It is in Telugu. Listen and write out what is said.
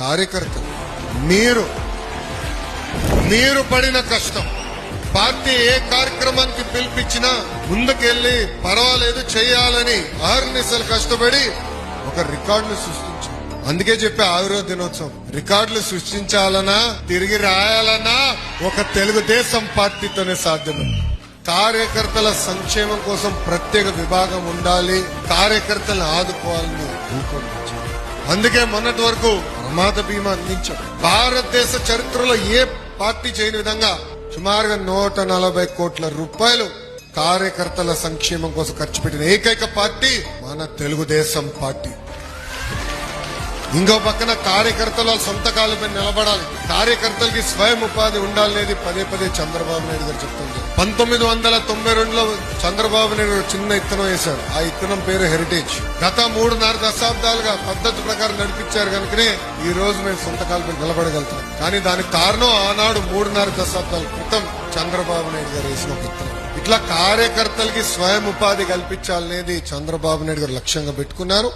కార్యకర్తలు మీరు మీరు పడిన కష్టం. పార్టీ ఏ కార్యక్రమానికి పిలిపించినా ముందుకెళ్ళి పర్వాలేదు చేయాలని ఆరునిసలు కష్టపడి ఒక రికార్డును సృష్టించారు. అందుకే చెప్పే ఆవిరో దినోత్సవం రికార్డులు సృష్టించాలన్నా తిరిగి రాయాలన్నా ఒక తెలుగుదేశం పార్టీతోనే సాధ్యమే. కార్యకర్తల సంక్షేమం కోసం ప్రత్యేక విభాగం ఉండాలి కార్యకర్తలను ఆదుకోవాలని రూపొందించాం అందుకే మొన్నటి వరకు ప్రమాద బీమా అందించాడు. భారతదేశ చరిత్రలో ఏ పార్టీ చేయని విధంగా సుమారుగా నూట నలభై కోట్ల రూపాయలు కార్యకర్తల సంక్షేమం కోసం ఖర్చు పెట్టిన ఏకైక పార్టీ మన తెలుగుదేశం పార్టీ. ఇంకో పక్కన కార్యకర్తలు వాళ్ళ సొంత నిలబడాలి. కార్యకర్తలకి స్వయం ఉపాధి ఉండాలనేది పదే పదే చంద్రబాబు నాయుడు గారు చెప్తుంది పంతొమ్మిది వందల తొంభై రెండులో చంద్రబాబు నాయుడు చిన్న ఇత్తనం వేశారు. ఆ ఇత్తనం పేరు హెరిటేజ్ గత మూడున్నర దశాబ్దాలుగా పద్ధతి ప్రకారం నడిపించారు కనుకనే ఈ రోజు మేము సొంత మీద నిలబడగలుగుతాం. కానీ దానికి కారణం ఆనాడు మూడున్నర దశాబ్దాల క్రితం చంద్రబాబు నాయుడు గారు వేసిన ఒక ఇత్తనం. ఇట్లా కార్యకర్తలకి స్వయం ఉపాధి కల్పించాలనేది చంద్రబాబు నాయుడు గారు లక్ష్యంగా పెట్టుకున్నారు.